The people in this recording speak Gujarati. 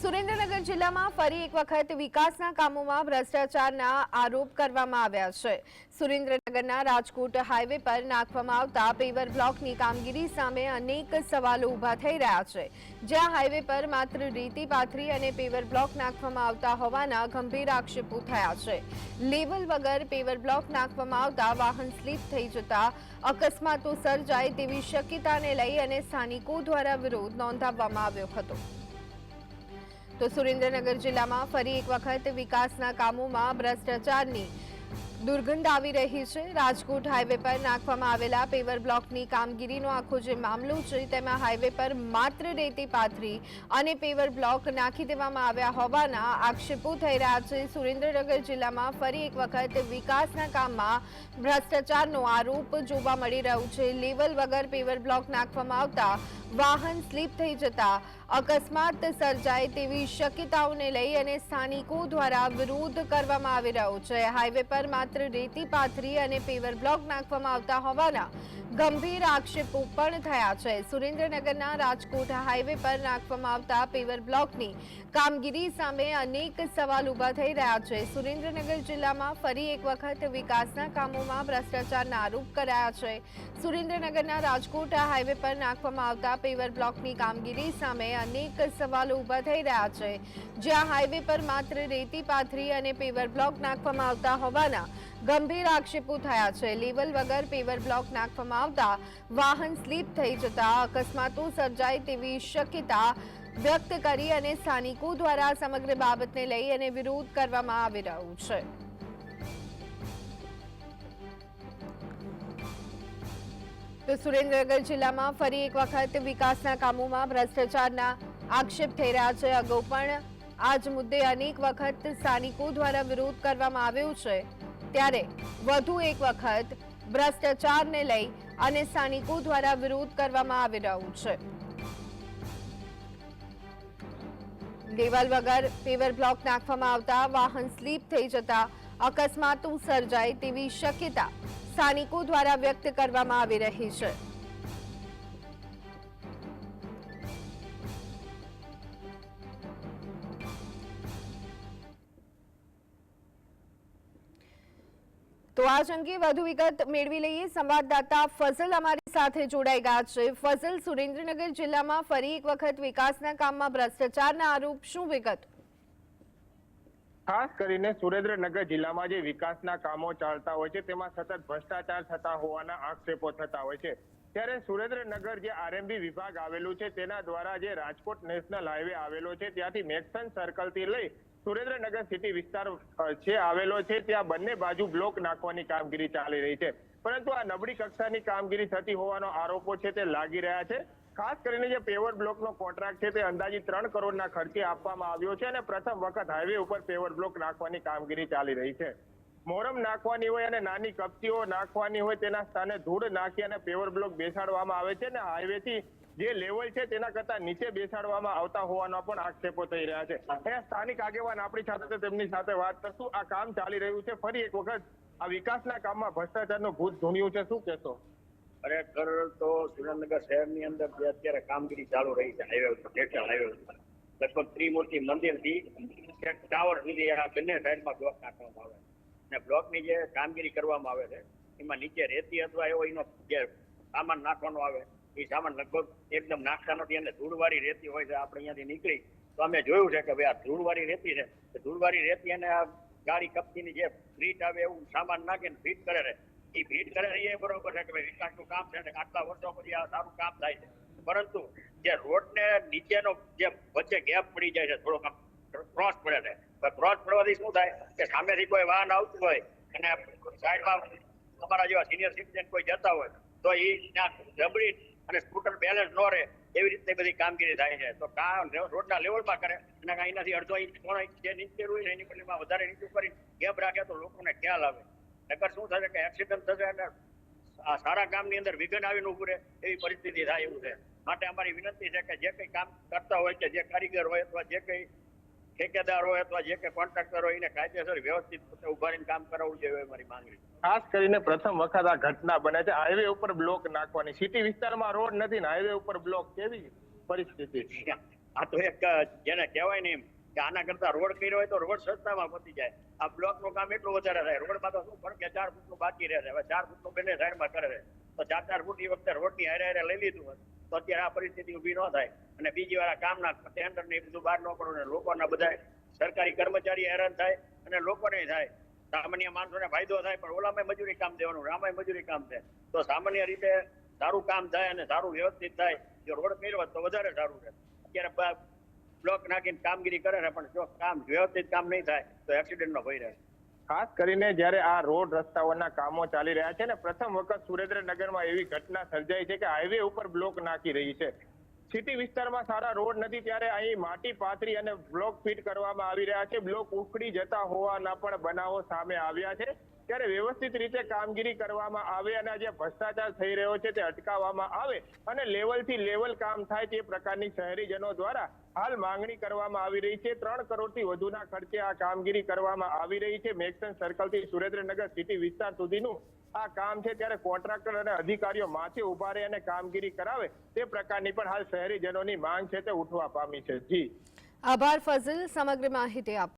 સુરેન્દ્રનગર જિલ્લામાં ફરી એક વખત વિકાસના કામોમાં ભ્રષ્ટાચારના આરોપ કરવામાં આવ્યા છે. સુરેન્દ્રનગરના રાજકોટ હાઈવે પર નાખવામાં આવતા પેવર બ્લોકની કામગીરી સામે અનેક સવાલો ઊભા થઈ રહ્યા છે. જ્યાં હાઈવે પર માત્ર રેતી પાથરી અને પેવર બ્લોક નાખવામાં આવતા હોવાના ગંભીર આક્ષેપો થયા છે. લેવલ વગર પેવર બ્લોક નાખવામાં આવતા વાહન સ્લીપ થઈ જતા અકસ્માતો સર્જાય તેવી શક્યતાને લઈ અને સ્થાનિકો દ્વારા વિરોધ નોંધાવવામાં આવ્યો હતો. તો સુરેન્દ્રનગર જિલ્લામાં ફરી એક વખત વિકાસના કામોમાં ભ્રષ્ટાચારની દુર્ગંધ આવી રહી છે. રાજકોટ હાઈવે પર નાખવામાં આવેલા પેવર બ્લોકની કામગીરીનો આખો જે મામલો છે, તેમાં હાઈવે પર માત્ર રેતી પાથરી અને પેવર બ્લોક નાખી દેવામાં આવ્યા હોવાના આક્ષેપો થઈ રહ્યા છે. સુરેન્દ્રનગર જિલ્લામાં ફરી એક વખત વિકાસના કામમાં ભ્રષ્ટાચારનો આરોપ જોવા મળી રહ્યો છે. લેવલ વગર પેવર બ્લોક નાખવામાં આવતા વાહન સ્લીપ થઈ જતા અકસ્માત સર્જાય તેવી શક્યતાઓને લઈ અને સ્થાનિકો દ્વારા વિરોધ કરવામાં આવી રહ્યો છે. હાઈવે પર માત્ર રેતી પાથરી અને પેવર બ્લોક નાખવામાં આવતા હોવાના ગંભીર આક્ષેપો પણ થયા છે. સુરેન્દ્રનગરના રાજકોટ હાઈવે પર નાખવામાં આવતા પેવર બ્લોકની કામગીરી સામે અનેક સવાલ ઊભા થઈ રહ્યા છે. સુરેન્દ્રનગર જિલ્લામાં ફરી એક વખત વિકાસના કામોમાં ભ્રષ્ટાચારના આરોપ કરાયા છે. સુરેન્દ્રનગરના રાજકોટ હાઈવે પર નાખવામાં આવતા પેવર બ્લોકની કામગીરી સામે અનેક સવાલો ઊભા થઈ રહ્યા છે. જ્યાં હાઈવે પર માત્ર રેતી પાથરી અને પેવર બ્લોક નાખવામાં આવતા હોવાના ગંભીર આક્ષેપો થયા છે. લેવલ વગર પેવર બ્લોક નાખવામાં આવતા વાહન સ્લીપ થઈ જતા અકસ્માતો સર્જાય તેવી શક્યતા વ્યક્ત કરી અને સ્થાનિકો દ્વારા સમગ્ર બાબતને લઈ અને વિરોધ કરવામાં આવી રહ્યું છે. તો સુરેન્દ્રનગર જિલ્લામાં ફરી એક વખત વિકાસના કામોમાં ભ્રષ્ટાચારના આક્ષેપ થઈ રહ્યા છે. અગાઉ પણ આ જ મુદ્દે અનેક વખત સ્થાનિકો દ્વારા વિરોધ કરવામાં આવ્યો છે. ત્યારે વધુ એક વખત ભ્રષ્ટાચારને લઈ અને સ્થાનિકો દ્વારા વિરોધ કરવામાં આવી રહ્યું છે. દેવાલ વગર પેવર બ્લોક નાખવામાં આવતા વાહન સ્લીપ થઈ જતા અકસ્માતો સર્જાય તેવી શક્યતા સ્થાનિકો દ્વારા વ્યક્ત કરવામાં આવી રહી છે. તો આ અંગે વધુ વિગત મેળવી લઈએ. સંવાદદાતા ફઝલ અમારી સાથે જોડાઈ ગયા છે. ફઝલ, સુરેન્દ્રનગર જિલ્લામાં ફરી એક વખત વિકાસના કામમાં ભ્રષ્ટાચારના આરોપ. શું વિગત? ખાસ કરીને સુરેન્દ્રનગર જિલ્લામાં જે વિકાસના કામો ચાલતા હોય છે, તેમાં સતત ભ્રષ્ટાચાર થતા હોવાના આક્ષેપો થતા હોય છે. ત્યારે સુરેન્દ્રનગર જે આરએમબી વિભાગ આવેલું છે, તેના દ્વારા જે રાજકોટ નેશનલ હાઈવે આવેલો છે, ત્યાંથી મેક્સન સર્કલથી લઈ સુરેન્દ્રનગર સિટી વિસ્તાર છે આવેલો છે, ત્યાં બંને બાજુ બ્લોક નાખવાની કામગીરી ચાલી રહી છે. પરંતુ આ નબળી કક્ષાની કામગીરી થતી હોવાનો આરોપો છે, તે લાગી રહ્યા છે. ખાસ કરીને જે પેવર બ્લોકનો કોન્ટ્રાક્ટ છે, તે અંદાજિત ત્રણ કરોડના ખર્ચે આપવામાં આવ્યો છે અને પ્રથમ વખત હાઈવે ઉપર પેવર બ્લોક નાખવાની કામગીરી ચાલી રહી છે. મોરમ નાખવાની હોય અને નાની કપચીઓ નાખવાની હોય તેના સ્થાને ધૂળ નાખી અને પેવર બ્લોક બેસાડવામાં આવે છે અને હાઈવે થી જે લેવલ છે, તેના કરતા નીચે બેસાડવામાં આવતા હોવાના પણ આક્ષેપો થઈ રહ્યા છે. સ્થાનિક આગેવાન આપણી સાથે તેમની સાથે વાત કરશું. આ કામ ચાલી રહ્યું છે. ફરી એક વખત આ વિકાસના કામમાં ભ્રષ્ટાચારનું ભૂત ધૂણ્યું છે. શું કહેશો? ખરેખર તો સુરેન્દ્રનગર શહેરની અંદર જે અત્યારે કામગીરી ચાલુ રહી છે હાઈવે ઉપર, નેશનલ હાઈવે ઉપર, લગભગ ત્રિમૂર્તિ મંદિરથી થી ટાવર સુધી આ બંને સાઈડમાં બ્લોક નાખવામાં આવે અને બ્લોકની જે કામગીરી કરવામાં આવે છે, એમાં નીચે રેતી અથવા એવો એનો જે સામાન નાખવાનો આવે, એ સામાન લગભગ એકદમ નાખતા નથી અને ધૂળવાળી રેતી હોય છે, આપણે અહીંયાથી નીકળી, તો અમે જોયું છે કે ભાઈ આ ધૂળવાળી રેતી છે. ધૂળવાળી રેતી અને આ ગાડી કપતીની જે ફીટ આવે એવું સામાન નાખીને ફીટ કરે છે એ ભીડ કરે એ બરોબર છે કે ભાઈ વિકાસનું કામ છે આટલા વર્ષો પછી આ સારું કામ થાય છે. પરંતુ જે રોડને નીચેનો જે વચ્ચે ગેપ પડી જાય છે, થોડોક ક્રોસ પડે છે. ક્રોસ પડવાથી શું થાય કે સામેથી કોઈ વાહન આવતું હોય અને સાઈડમાં અમારા જેવા સિનિયર સિટીઝન કોઈ જતા હોય, તો એ જબરી અને સ્કૂટર બેલેન્સ ન રહે એવી રીતે બધી કામગીરી થાય છે. તો કામ રોડના લેવલમાં કરે અને કાંઈ એનાથી અડધો ઇંચ, પોણો ઇંચ જે નીચે હોય એની બદલીમાં વધારે નીચું કરી ગેપ રાખે તો લોકોને ખ્યાલ આવે. નકર શું થશે કે એક્સિડન્ટ થશે અને આ સારા કામની અંદર વિઘન આવીને ઉભું રહે એવી પરિસ્થિતિ થાય એવું છે. માટે અમારી વિનંતી છે કે જે કંઈ કામ કરતા હોય કે જે કારીગર હોય અથવા જે કંઈ ઠેકેદાર હોય અથવા જે કંઈ કોન્ટ્રાક્ટર હોય એને કાયદેસર વ્યવસ્થિત રીતે ઊભા રહીને કામ કરાવવું જોઈએ મારી માંગણી ખાસ કરીને પ્રથમ વખત આ ઘટના બને છે. હાઈવે ઉપર બ્લોક નાખવાની. સિટી વિસ્તારમાં રોડ નથી ને હાઈવે ઉપર બ્લોક કેવી પરિસ્થિતિ? આ તો એક જેને કહેવાય ને એમ કે આના કરતા રોડ કર્યો હોય તો રોડ સસ્તામાં પતી જાય. આ બ્લોકનું કામ એટલું વધારે થાય. રોડમાં તો શું પણ કે ચાર ફૂટનું બાકી રહે. હવે ચાર ફૂટનું બંને સાઈડમાં કરે. તો ચાર ચાર ફૂટ એ વખતે રોડની હારે હારે લઈ લીધું હોત, તો અત્યારે આ પરિસ્થિતિ ઊભી ન થાય. અને બીજી વાર કામના ટેન્ડર ને બધું બહાર ન પડવું ને લોકોના બધા સરકારી કર્મચારી હેરાન થાય અને લોકોને થાય. સામાન્ય માણસોને ફાયદો થાય, પણ ઓલામાં મજૂરી કામ દેવાનું રામાય મજૂરી કામ છે તો સામાન્ય રીતે સારું કામ થાય અને સારું વ્યવસ્થિત થાય. જો રોડ કર્યો તો વધારે સારું રહે. અત્યારે બ્લોક નાખીને કામગીરી કરે છે પણ જો કામ વ્યવસ્થિત કામ નહીં થાય, તો એક્સિડન્ટનો ભય રહે. ખાસ કરીને જ્યારે આ રોડ રસ્તાઓના કામો ચાલી રહ્યા છે ને, પ્રથમ વખત સુરેન્દ્રનગરમાં એવી ઘટના સર્જાઈ છે કે હાઈવે ઉપર બ્લોક નાખી રહી છે. સિટી વિસ્તારમાં સારા રોડ નથી, ત્યારે અહીં માટી પાથરી અને બ્લોક ફિટ કરવામાં આવી રહ્યા છે. બ્લોક ઉખડી જતા હોવાના પણ બનાવો સામે આવ્યા છે. ત્યારે વ્યવસ્થિત રીતે કામગીરી કરવામાં આવે અને જે ભ્રષ્ટાચાર થઈ રહ્યો છે તે અટકાવવામાં આવે અને લેવલથી લેવલ કામ થાય તે પ્રકારની શહેરીજનો દ્વારા હાલ માંગણી કરવામાં આવી રહી છે. ત્રણ કરોડથી વધુના ખર્ચે આ કામગીરી કરવામાં આવી રહી છે. મેક્સન સર્કલથી સુરેન્દ્રનગર સિટી વિસ્તાર સુધીનું આ કામ છે. ત્યારે કોન્ટ્રાક્ટર અને અધિકારીઓ માથે ઊભા રહે અને કામગીરી કરાવે તે પ્રકારની પણ હાલ શહેરીજનોની માંગ છે તે ઉઠવા પામી છે. જી. આભાર, ફઝલ. સમગ્ર માહિતી આપ